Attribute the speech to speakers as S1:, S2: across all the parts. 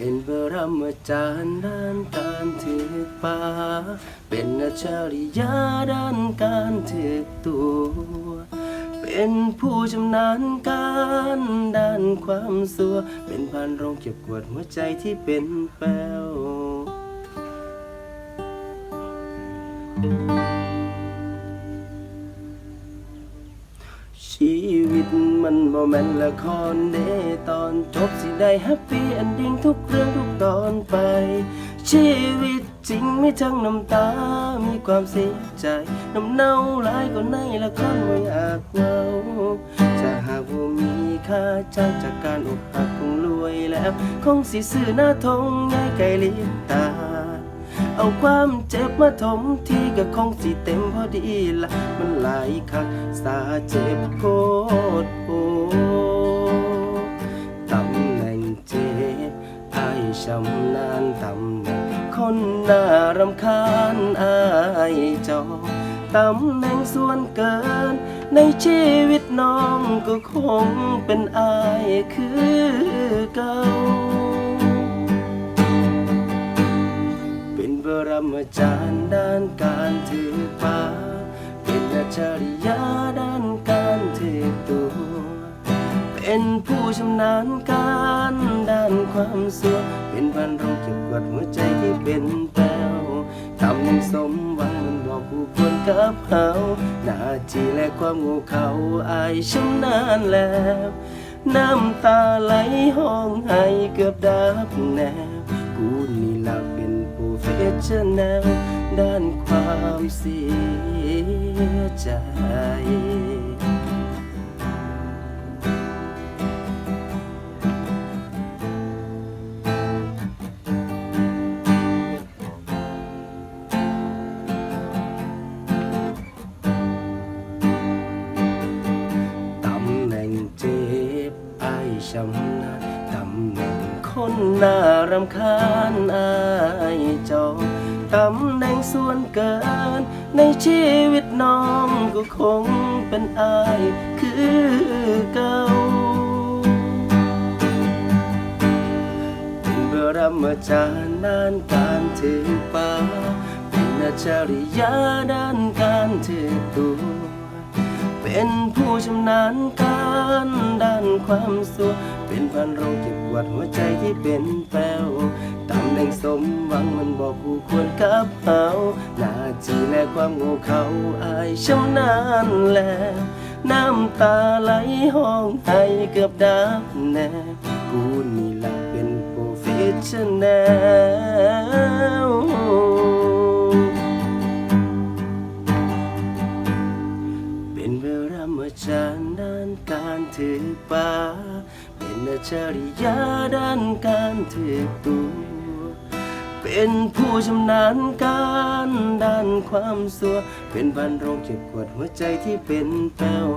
S1: เป็นบรมจารย์ด้านการถือป่าเป็นอัจฉริยะด้านการถือตัว เป็นผู้ชำนาญการด้านความสัว เป็นพันโรงเก็บกวดหัวใจที่เป็นแป้วชีวิต มันบ่แม่นละครเด้ตอนจบสิได้แฮปปี้เอนดิ้งทุกเรื่องทุกตอนไป ชีวิตจริงไม่ทั้งน้ำตา มีความเสียใจ น้ำเน่าหลายก็ในละครไม่อยากเว้าจะหากว่ามีค่าจ้างจากการอกหักคงรวยแล้ว คงสิซื้อหน้าทงง่ายไกลลิบตา ความเจ็บมาถมที่ก็คงสิเต็มพอดีละมันหลายคักสาเจ็บโคตรโอตำแหน่งเจ็บไอายชำนาญตำแหน่งคนน่ารำคาญอายจอตำแหน่งส่วนเกิน ในชีวิตน้องก็คงเป็นอายคือเก่า มจารย์ด้านการถือป่าเป็นอัจฉริยะด้านการถือตัว เป็นผู้ชำนาญการด้านความสัวเป็นพันโรงเก็บกวาดหัวใจที่เป็นแป้วตำหน่งสมหวังมันบอกผู้ควรกับเขาหน้าที่และความโง่เขาอายชำนาญแล้วน้ำตาไหลห้องไห้เกือบดับแนวกูนี่ละเป็น เฟชชั่นแนลด้านความเสียใจตำแหน่งเจ็บไอายชำนาญตำแหน่งคนน่ารำคาญอายจอง ตำแหน่งส่วนเกิน ในชีวิตน้องก็คงเป็นอายคือเก่าเป็นบรมจารย์ด้านการถือป่าเป็นอัจฉริยะด้านการถือตัว เป็นผู้ชำนาญการด้านความสัวเป็นพันโรงเก็บกวาดหัวใจที่เป็นแป้ว แห่งสมหวังมันบอกคู่ควรกับเขาหน้าที่และความโง่เขาอายชำนาญแล้วน้ำตาไหลห้องไห้เกือบดับแน่กูนี่ละเป็นโปรเฟชชั่นแนลเป็นเวรามจารย์ด้านการถือป่าเป็นอัจริยะด้านการถือตัว เป็นผู้ชำนาญการด้านความสัว เป็นพันโรงเก็บกวดหัวใจที่เป็นแป้ว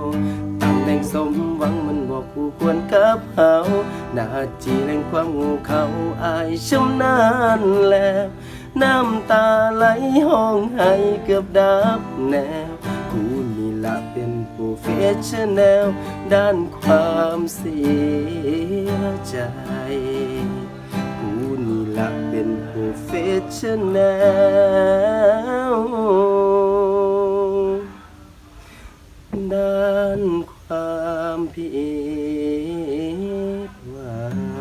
S1: ตำแหน่งสมหวังมันบอกคู่ควรกับเขาหน้าทีแห่งความงูเขาอายชำนาญแล้วน้ำตาไหลห้องไห้เกือบดับแนวกูนี่ละเป็นโปรเฟชชั่นแนลด้านความเสียใจ และเป็นผู้ฟิชเชนลด้านความผิดหวัง